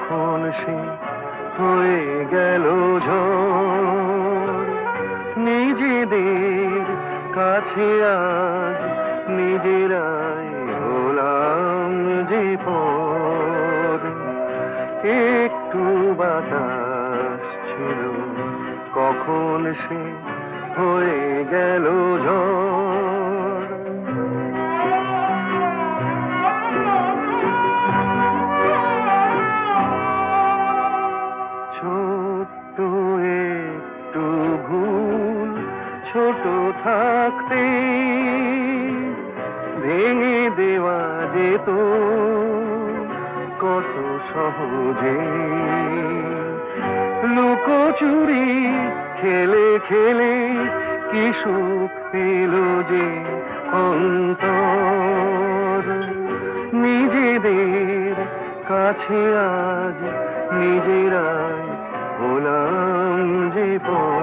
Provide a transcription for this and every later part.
কখন সে হয়ে গেল নিজেদের কাছে আজ নিজেরাই হলাম যে একটু বাতাস ছিল, কখন সে হয়ে গেল ঝড়? একটু ভুল, ছোট থাকতে ভেঙে দেওয়া যেত। কত সহজে লুকোচুরি খেলে খেলে কি সুখ পেল যে অন্তর। নিজেদের কাছে আজ হলাম যে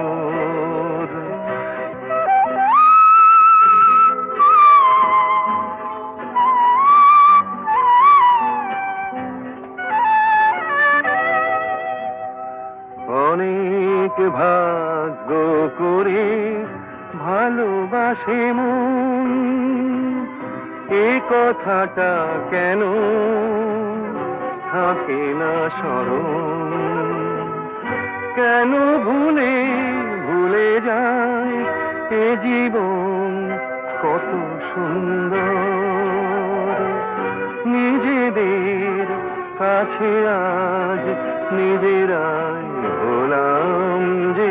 কাছে আজ নিজেরাই হলাম যে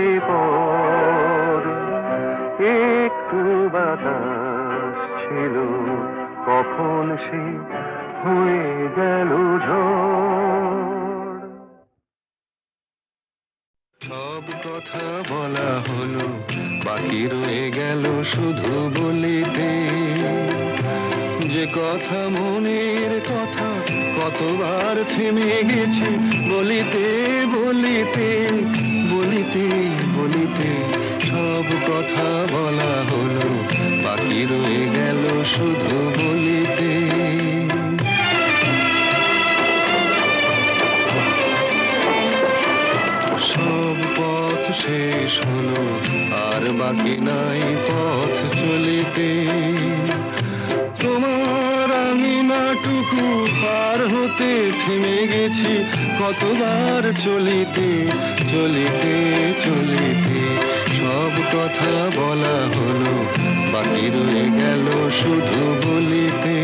একটু বাতাস ছিল, কখন সে হয়ে গেল সব কথা বলা হলো, বাকি রয়ে গেল শুধু বলিতে। যে কথা মনের কথা কতবার থেমে গেছে, বলিতে বলিতে বলিতে বলিতে সব কথা বলা হলো, বাকি রয়ে গেল শুধু বলিতে। সব পথ শেষ হলো, আর বাকি নাই পথ চলিতে। তোমার আমি নাটুকু পার হতে থেমে গেছি, কতবার চলিতে চলিতে চলিতে। সব কথা বলা হলো, বাকি রয়ে গেল শুধু বলিতে।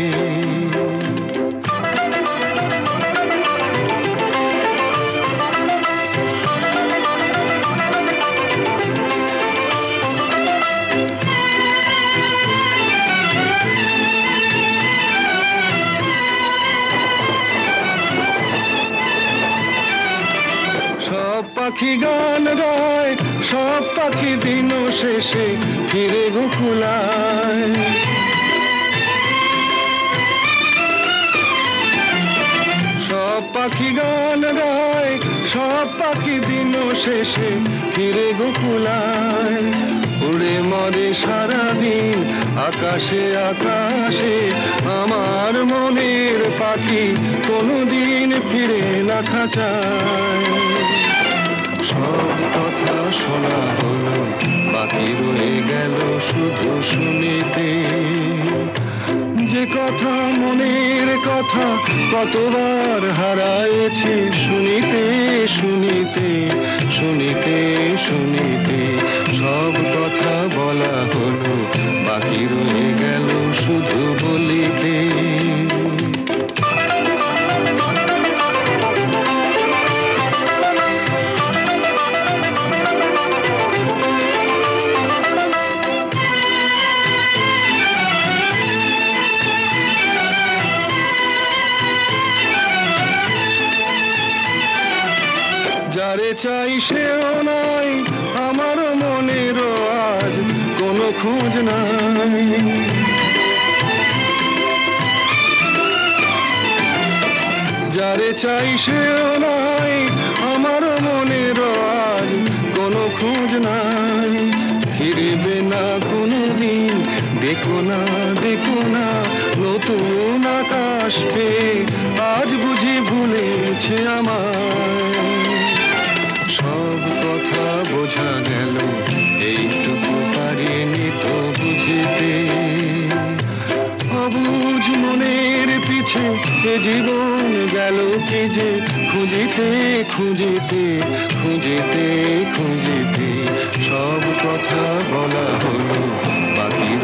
পাখি গান গায়, সব পাখি দিন শেষে ফিরে গোকুলায়। সব পাখি গান গায়, সব পাখি দিন শেষে ফিরে গোকুলায়। উড়ে মরে সারাদিন, আকাশে আকাশে, আমার মনের পাখি কোনোদিন ফিরে না খাঁচায়। সব কথা শোনা হলো। বাকি রয়ে গেল শুধু শুনিতে। যে কথা মনের কথা কতবার হারায়েছি শুনিতে শুনিতে শুনিতে শুনিতে। সব কথা বলা হলো, বাকি রয়ে গেল শুধু বলিতে। চাই সেও নাই আমার মনের আজ কোনো খোঁজ নাই। যারে চাই সেও নাই আমার মনের আজ কোনো খোঁজ নাই। ফিরবে না কোনো দিন দেখো না দেখো না, নতুন আকাশ পেয়ে আজ বুঝি ভুলেছে আমায়। গেল, এইটুকু পারিনি তো বুঝিতে। অবুঝ মনের পিছে এ জীবন গেল কি যে? খুঁজিতে খুঁজিতে খুঁজিতে খুঁজিতে সব কথা বলা হলো, বাকি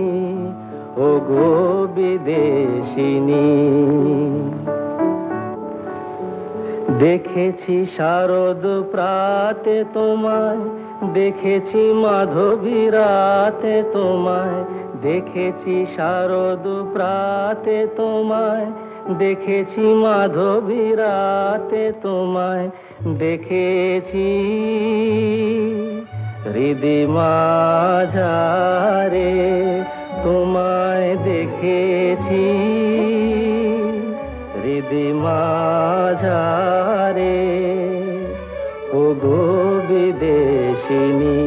ও গো বিদেশিনী। দেখেছি শারদ প্রাতে তোমায়, দেখেছি মাধবী রাতে তোমায়, দেখেছি শারদ প্রাতে তোমায়, দেখেছি মাধবী রাতে তোমায়, দেখেছি হৃদি মাঝারে তোমায় দেখেছি। হৃদি মাঝারে। ও গো বিদেশিনী।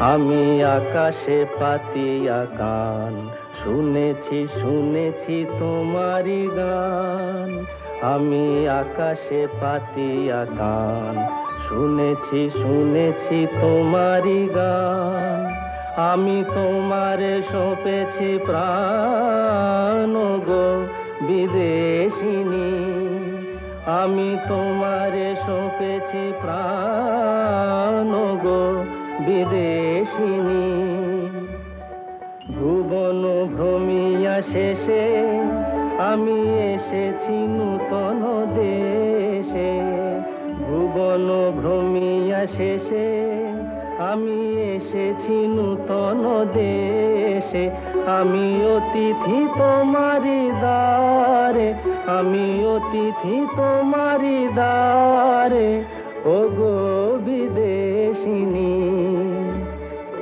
আমি আকাশে পাতিয়া গান শুনেছি শুনেছি তোমারি গান। আমি আকাশে পাতিয়া গান শুনেছি শুনেছি তোমারই গান। আমি তোমারে সঁপেছি প্রাণ গো বিদেশিনী। আমি তোমারে সঁপেছি প্রাণ গো বিদেশিনী। ভুবন ভ্রমিয়া শেষে আমি এসেছি নূতন দেশে। ভুবন ভ্রমিয়া শেষে আমি এসেছি নূতন দেশে। আমি অতিথি তোমারি দ্বারে, আমি অতিথি তোমারি দ্বারে। ও গো বিদেশিনী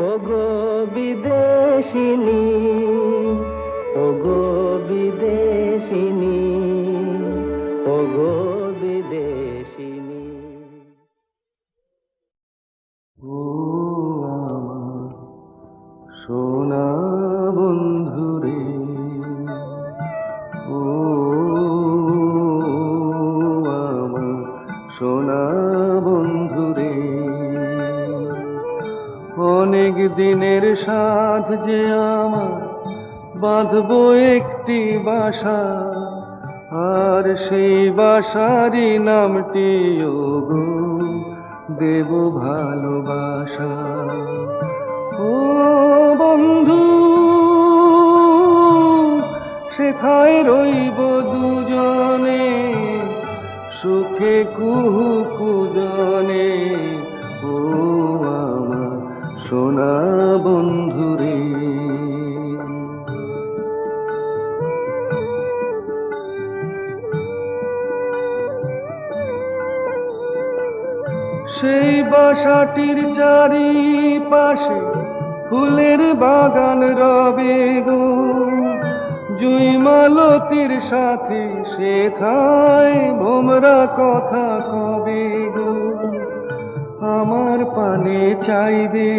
ও গো বিদেশিনী সেই বাসারই নামটি গো দেব ভালোবাসা। ও বন্ধু, সেথায় রইব দুজনে, সুখে কুহু কুজনে। ও আমার সোনা বন্ধুরে সেই বাসাটির চারিপাশে ফুলের বাগান রবে গো। জুই মালতির সাথে শেখায় ভোমরা কথা কবে গো। আমার পানে চাইবে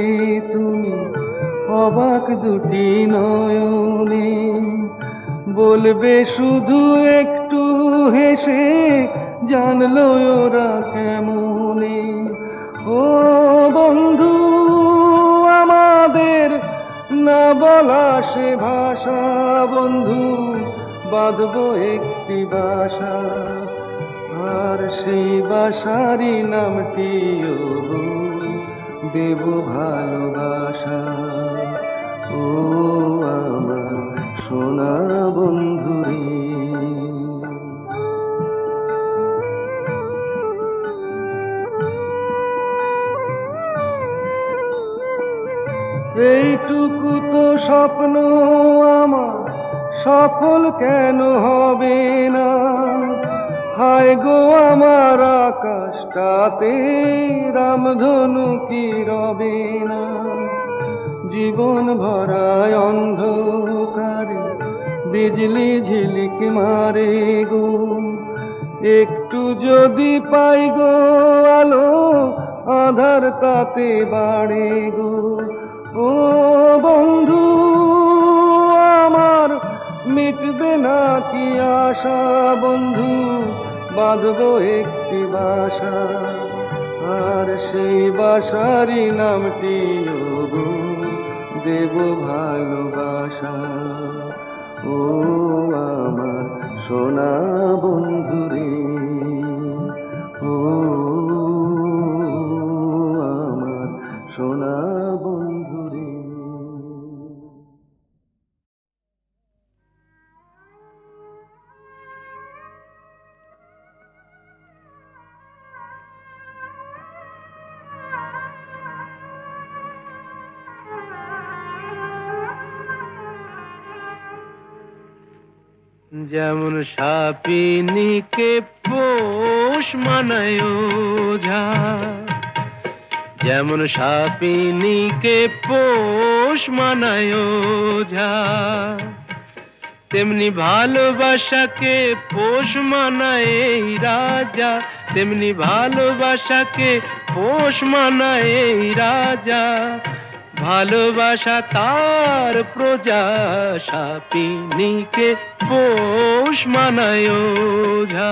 তুমি অবাক দুটি নয়নে। বলবে শুধু একটু হেসে জানলো ওরা বলা সে ভাষা, বন্ধু, বাঁধব একটি বাসা। আর সেই বাসারই নামটি দেব ভালোবাসা। ও আমার সোনা বন্ধু স্বপ্ন আমার সফল কেন হবে না? হায় গো আমার আকাশটাতে রামধনু কি রবে না? জীবন ভরায় অন্ধকারে, বিজলি ঝিলিক মারে গো। একটু যদি পাই গো আলো, আধার তাতে বাড়ে গো। ও বন্ধু মিটবে না কি আশা, বন্ধু? বাঁধব একটি বাসা। আর সেই বাসারই নামটি গো দেব ভালোবাসা। ও আমার সোনা বন্ধু যেমন সাপিনীকে পোষ মানায় ওঝা যেমন সাপিনীকে পোষ মানায় ওঝা তেমনি ভালোবাসাকে পোষ মানায় রাজা। তেমনি ভালোবাসাকে পোষ মানায় রাজা। ভালোবাসা তার প্রজা সাপিনীকে পোষ মানায় ওঝা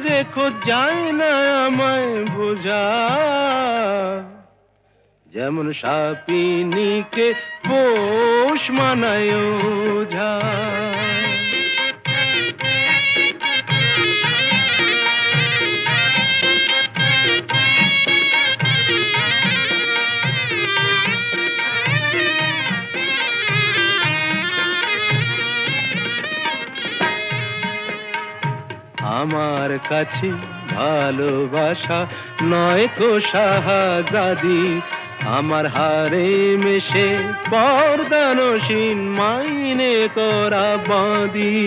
রেখো যায় না আমায় বোঝা। যেমন সাপিনীকে পোষ মানায় ওঝা আমার কাছে ভালোবাসা নয় তো শাহাজাদি। আমার হারে মেশে পর্দানসীন মাইনে করা বাঁধি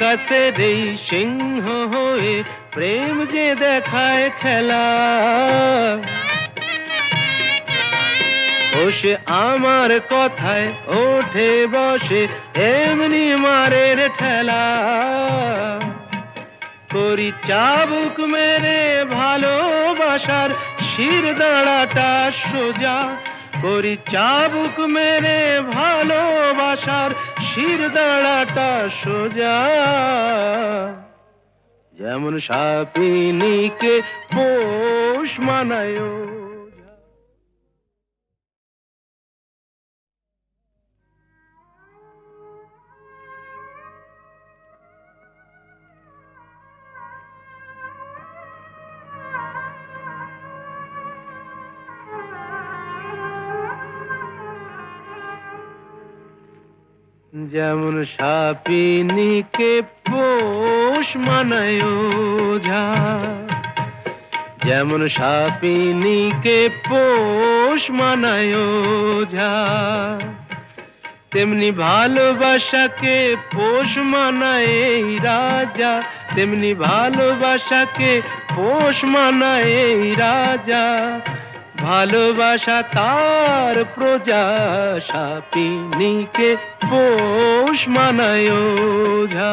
কাছে এই সিংহ হয়ে প্রেম যে দেখায় খেলা। ও সে আমার কথায় ওঠে বসে, এমনি মারের ঠেলা। করি চাবুক মেরে ভালোবাসার শির দাঁড়াটা সোজা। করি চাবুক মেরে ভালোবাসার শির দাঁড়াটা সোজা। যেমন সাপিনীকে পোষ মানায় যেমন সাপিনীকে পোষ মানায় ওঝা। যেমন সাপিনীকে পোষ মানায় ওঝা। তেমনি ভালোবাসাকে পোষ মানায় রাজা। তেমনি ভালোবাসাকে পোষ মানায় রাজা। ভালোবাসা তার প্রজা সাপিনীকে পোষ মানায় ওঝা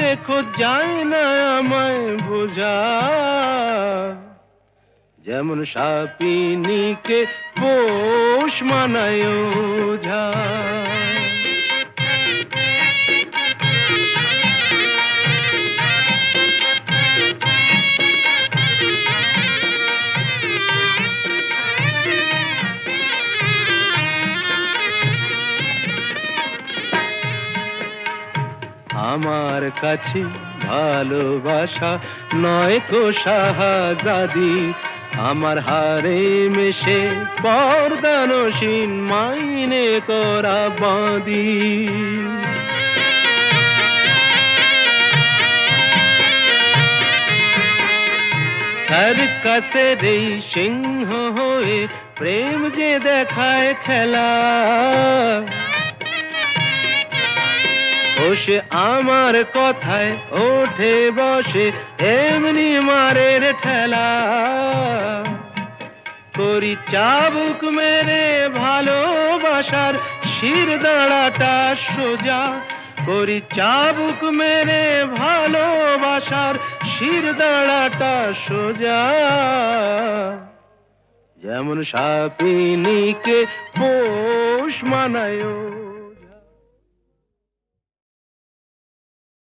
রেখো যায় না আমায় বোঝা। যেমন সাপিনীকে পোষ মানায় ওঝা আমার কাছে ভালোবাসা নয় কো শাহাজাদি। আমার হারে মেশে পর্দানসীন মাইনে করা বাঁদি। সার্কাসের এই সিংহ হয়ে প্রেম যে দেখায় খেলা। ও সে আমার কথায় ওঠে বসে, এমনি মারের ঠেলা। করি চাবুক মেরে ভালোবাসার শির দাঁড়াটা সোজা। করি চাবুক মেরে ভালোবাসার শির দাঁড়াটা সোজা। যেমন সাপিনীকে পোষ মানায়